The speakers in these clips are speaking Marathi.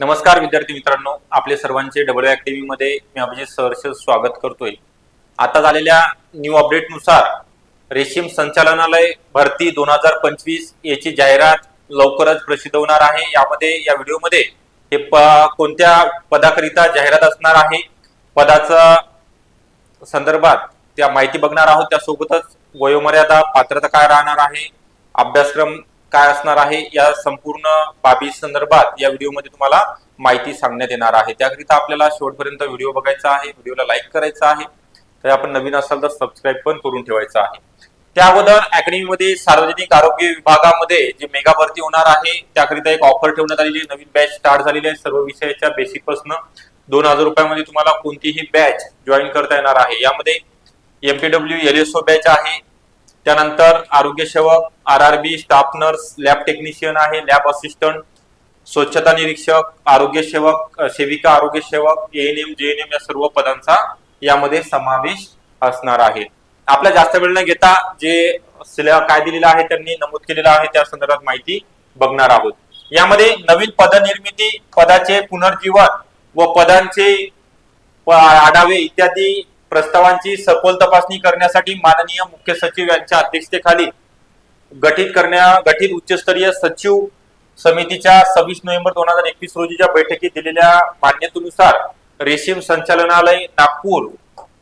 नमस्कार विद्यार्थी मित्रांनो. आपले सर्वांचे डबल अकॅडमी मध्ये मी अभिजित सहर्ष स्वागत करतोय. आता झालेल्या न्यू अपडेटनुसार रेशीम संचालनालय भरती दोन हजार पंचवीस याची जाहिरात लवकरच प्रसिद्ध होणार आहे. यामध्ये या व्हिडिओमध्ये हे प कोणत्या पदाकरिता जाहिरात असणार आहे पदाचा संदर्भात त्या माहिती बघणार आहोत. त्यासोबतच वयोमर्यादा पात्रता काय राहणार आहे अभ्यासक्रम काय असणार आहे या संपूर्ण बाबी संदर्भात या व्हिडिओमध्ये तुम्हाला माहिती सांगण्यात येणार आहे. त्याकरिता आपल्याला शेवटपर्यंत व्हिडिओ बघायचा आहे. व्हिडिओला लाईक करायचा आहे. तर आपण नवीन असाल तर सबस्क्राईब पण करून ठेवायचं आहे. त्या अगोदर अकॅडमीमध्ये सार्वजनिक आरोग्य विभागामध्ये जे मेगा भरती होणार आहे त्याकरिता एक ऑफर ठेवण्यात आलेली आहे. नवीन बॅच स्टार्ट झालेली आहे. सर्व विषयाच्या बेसिकपासून दोन हजार रुपयामध्ये तुम्हाला कोणतीही बॅच जॉईन करता येणार आहे. यामध्ये एमपीडब्ल्यू एल एस बॅच आहे. त्यानंतर आरोग्य सेवक R R B staff nurse lab technician आहे लॅब असिस्टंट स्वच्छता निरीक्षक आरोग्य सेवक सेविका आरोग्य सेवक N M J N M या सर्व पदांचा यामध्ये समावेश असणार आहे. आपला जास्त वेळ न घेता जे काय दिलेलं आहे त्यांनी नमूद केलेलं आहे त्या संदर्भात माहिती बघणार आहोत. यामध्ये नवीन पदनिर्मिती पदाचे पुनर्जीवन व पदांचे आढावे इत्यादी प्रस्तावांची सखोल तपासणी करण्यासाठी माननीय मुख्य सचिव यांच्या अध्यक्षतेखाली गठीत करण्या गठीत उच्चस्तरीय सचिव समितीच्या सव्वीस नोव्हेंबर दोन हजार एकवीस रोजीच्या बैठकीत दिलेल्या मान्यतेनुसार रेशीम संचालनालय नागपूर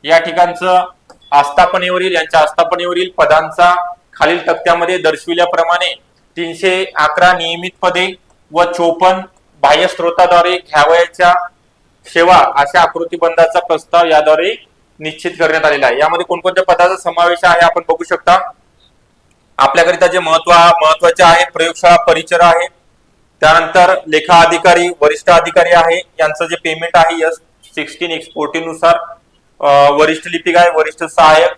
या ठिकाणचं आस्थापनेवरील यांच्या आस्थापनेवरील पदांचा खालील तक्त्यामध्ये दर्शविल्याप्रमाणे तीनशे अकरा नियमित पदे व चोपन्न बाह्य स्रोताद्वारे घ्यावयाच्या सेवा अशा आकृतीबंधाचा प्रस्ताव याद्वारे निश्चित करण्यात आलेला आहे. यामध्ये कोणकोणत्या पदाचा समावेश आहे आपण बघू शकता. आपल्याकरिता जे महत्त्व महत्त्वाचे आहे प्रयोगशाळा परिचर आहे. त्यानंतर लेखा अधिकारी वरिष्ठ अधिकारी आहे. यांचं जे पेमेंट आहे यस सिक्स्टीन एक्सपोर्टीन नुसार वरिष्ठ लिपिक आहे वरिष्ठ सहाय्यक.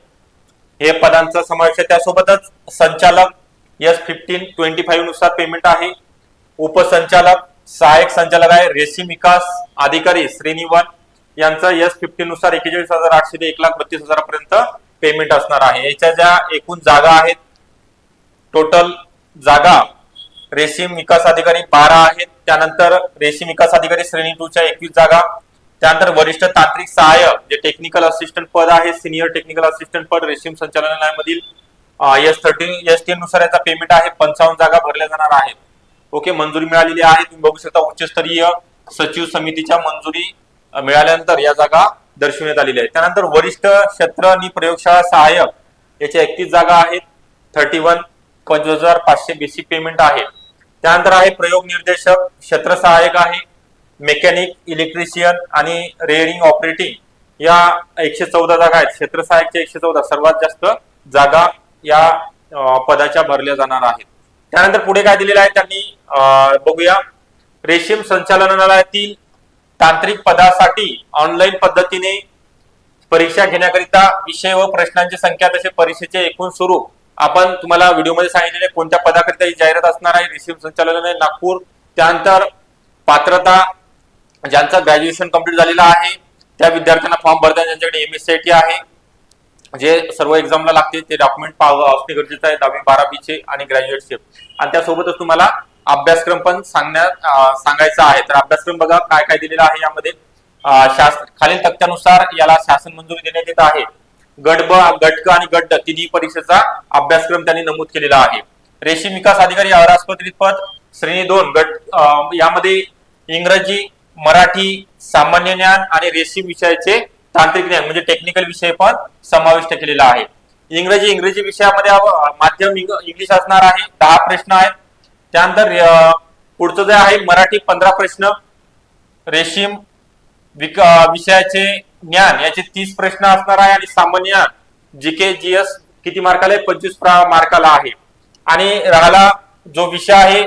हे पदांचा समावेश आहे. त्यासोबतच संचालक यस फिफ्टीन ट्वेंटी फाईव्हनुसार पेमेंट आहे. उपसंचालक सहाय्यक संचालक आहे. रेशीम विकास अधिकारी श्रेणी वन यांचं एस फिफ्टी नुसार एकेचाळीस हजार आठशे ते एक लाख बत्तीस हजारापर्यंत पेमेंट असणार आहे. याच्या ज्या एकूण जागा आहेत टोटल जागा रेशीम विकास अधिकारी बारा आहेत. त्यानंतर रेशीम विकास अधिकारी श्रेणी टू च्या एकवीस जागा. त्यानंतर वरिष्ठ तांत्रिक सहाय्यक जे टेक्निकल असिस्टंट पद आहे सिनियर टेक्निकल असिस्टंट पद रेशीम संचालनालयामधील एस थर्टीन एस टी नुसार याचा पेमेंट आहे. पंचावन्न जागा भरल्या जाणार आहेत. ओके मंजुरी मिळालेली आहे. तुम्ही बघू शकता उच्चस्तरीय सचिव समितीच्या मंजुरी मिळाल्यानंतर या जागा दर्शवण्यात आलेल्या आहेत. त्यानंतर वरिष्ठ क्षेत्र आणि प्रयोगशाळा सहाय्यक याच्या एकतीस जागा आहेत. थर्टी वन पंचवीस हजार पाचशे बेसिक पेमेंट आहे. त्यानंतर आहे प्रयोग निर्देशक क्षेत्र सहाय्यक आहे. मेकॅनिक इलेक्ट्रिशियन आणि रेअरिंग ऑपरेटिंग या एकशे चौदा जागा आहेत. क्षेत्र सहाय्यकच्या एकशे चौदा सर्वात जास्त जागा या पदाच्या भरल्या जाणार आहेत. त्यानंतर पुढे काय दिलेलं आहे त्यांनी बघूया. रेशीम संचालनालयातील तांत्रिक पदासाठी ऑनलाईन पद्धतीने परीक्षा घेण्याकरिता विषय व प्रश्नांची संख्या तसे परीक्षेचे एकूण स्वरूप आपण तुम्हाला व्हिडिओमध्ये सांगितलेले कोणत्या पदाकरिता ही जाहिरात असणार आहे रेशीम संचालनालय नागपूर. त्यानंतर पात्रता ज्यांचं ग्रॅज्युएशन कंप्लीट झालेलं आहे त्या विद्यार्थ्यांना फॉर्म भरताना ज्यांच्याकडे एम एस सी टी आहे जे सर्व एक्झामला लागते ते डॉक्युमेंट असणे गरजेचं आहे दहावी बारावीचे आणि ग्रॅज्युएटचे आणि त्यासोबतच तुम्हाला अभ्यासक्रम पण सांगण्यात सांगायचा आहे. तर अभ्यासक्रम बघा काय काय दिलेला आहे यामध्ये. शास- खालील तक्त्यानुसार याला शासन मंजुरी देण्यात येत आहे. गट ब गट क आणि गट तिन्ही परीक्षेचा अभ्यासक्रम त्यांनी नमूद केलेला आहे. रेशीम विकास अधिकारी अरास्पत्रित पद श्रेणी दोन गट अं, यामध्ये इंग्रजी मराठी सामान्य ज्ञान आणि रेशीम विषयाचे तांत्रिक ज्ञान म्हणजे टेक्निकल विषय पण समाविष्ट केलेला आहे. इंग्रजी इंग्रजी विषयामध्ये माध्यम इंग्लिश असणार आहे. दहा प्रश्न आहेत. त्यानंतर पुढचं जे आहे मराठी पंधरा प्रश्न रेशीम विक विषयाचे ज्ञान याचे तीस प्रश्न असणार आहे आणि सामान्य जी के जी एस किती मार्काला आहे? पंचवीस मार्काला आहे. आणि राहिला जो विषय आहे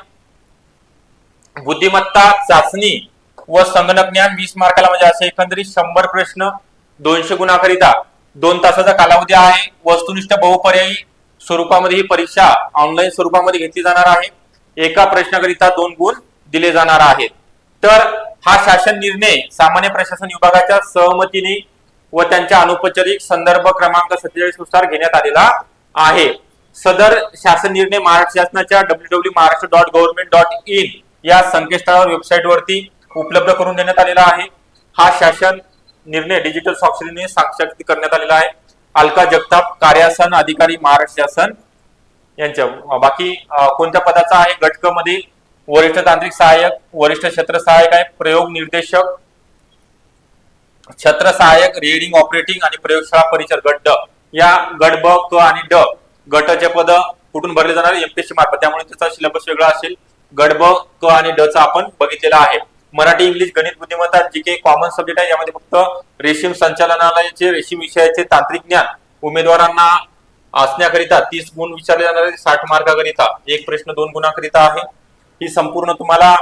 बुद्धिमत्ता चाचणी व संगणक ज्ञान वीस मार्काला म्हणजे असे एकंदरीत शंभर प्रश्न दोनशे गुणाकरिता दोन तासाचा कालावधी आहे. वस्तुनिष्ठ बहुपर्यायी स्वरूपामध्ये ही परीक्षा ऑनलाईन स्वरूपामध्ये घेतली जाणार आहे. एका प्रश्नाकरिता दोन गुण दिले जाणार आहेत. तर हा शासन निर्णय सामान्य प्रशासन विभागाच्या सहमतीने व त्यांच्या अनुपचारिक संदर्भ क्रमांक सत्तेचाळीसनुसार घेण्यात आलेला आहे. सदर शासन निर्णय महाराष्ट्र शासनाच्या W W Maharashtra dot government dot in या संकेतस्थळावर वेबसाईट वरती उपलब्ध करून देण्यात आलेला आहे. हा शासन निर्णय डिजिटल स्वाक्षरीने साक्षात करण्यात आलेला आहे. अलका जगताप कार्यासन अधिकारी महाराष्ट्र शासन यांच्या बाकी कोणत्या पदाचा आहे? गटक वरिष्ठ तांत्रिक सहाय्यक वरिष्ठ क्षेत्र सहाय्यक आहे प्रयोग निर्देशक छत्र सहाय्यक रिडिंग ऑपरेटिंग आणि प्रयोगशाळा परिचर गट ड. या गट ब क आणि ड गटचे पद कुठून भरले जाणार? एमपीएससी मार्फत. त्यामुळे त्याचा सिलेबस वेगळा असेल. गट ब क आणि ड चा आपण बघितलेला आहे. मराठी इंग्लिश गणित बुद्धिमत्ता जी काही कॉमन सब्जेक्ट आहे. यामध्ये फक्त रेशीम संचालनालयाचे रेशीम विषयाचे तांत्रिक ज्ञान उमेदवारांना असण्याकरिता तीस गुण विचारले जाणार साठ मार्काकरिता एक प्रश्न दोन गुणाकरिता आहे. ही संपूर्ण तुम्हाला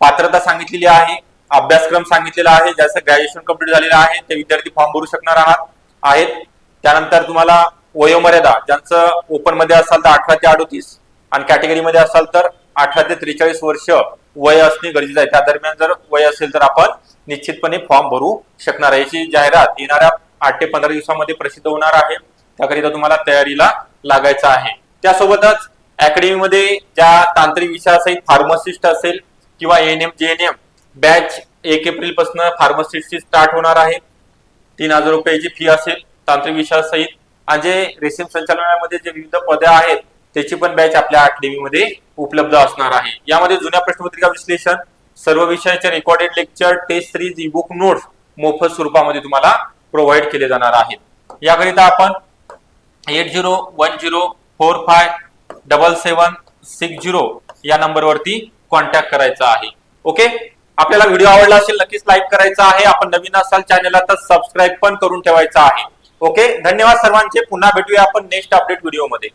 पात्रता सांगितलेली आहे अभ्यासक्रम सांगितलेला आहे ज्याचं ग्रॅज्युएशन कंप्लीट झालेलं आहे ते विद्यार्थी फॉर्म भरू शकणार आहात आहेत. त्यानंतर तुम्हाला वयोमर्यादा ज्यांचं ओपनमध्ये असाल तर अठरा ते अडोतीस आणि कॅटेगरी मध्ये असाल तर अठरा ते त्रेचाळीस वर्ष वय असणे गरजेचं आहे. त्या दरम्यान जर वय असेल तर आपण निश्चितपणे फॉर्म भरू शकणार याची जाहिरात येणाऱ्या आठ ते पंधरा दिवसामध्ये प्रसिद्ध होणार आहे. त्याकरिता तुम्हाला तयारीला लागायचं आहे. त्यासोबतच अकॅडमीमध्ये ज्या तांत्रिक विषयासहित फार्मसिस्ट असेल किंवा N M J N M batch एक एप्रिलपासून फार्मसिस्टची स्टार्ट होणार आहे. तीन हजार रुपयाची फी असेल तांत्रिक विषयासहित. आणि जे रेशीम संचालनामध्ये जे विविध पदे आहेत त्याची पण बॅच आपल्या अकॅडमीमध्ये उपलब्ध असणार आहे. यामध्ये जुन्या प्रश्नपत्रिका विश्लेषण सर्व विषयाचे recorded lecture test series e book notes मोफत स्वरूपामध्ये तुम्हाला प्रोव्हाइड केले जाणार आहेत. याकरिता आपण eight zero one zero four five double seven six zero या नंबरवरती कॉन्टॅक्ट करायचा आहे. ओके आपल्याला व्हिडिओ आवडला असेल नक्कीच लाईक करायचा आहे. आपण नवीन असाल चॅनलला तर सबस्क्राईब पण करून ठेवायचा आहे. ओके धन्यवाद सर्वांचे. पुन्हा भेटूया आपण नेक्स्ट अपडेट व्हिडिओमध्ये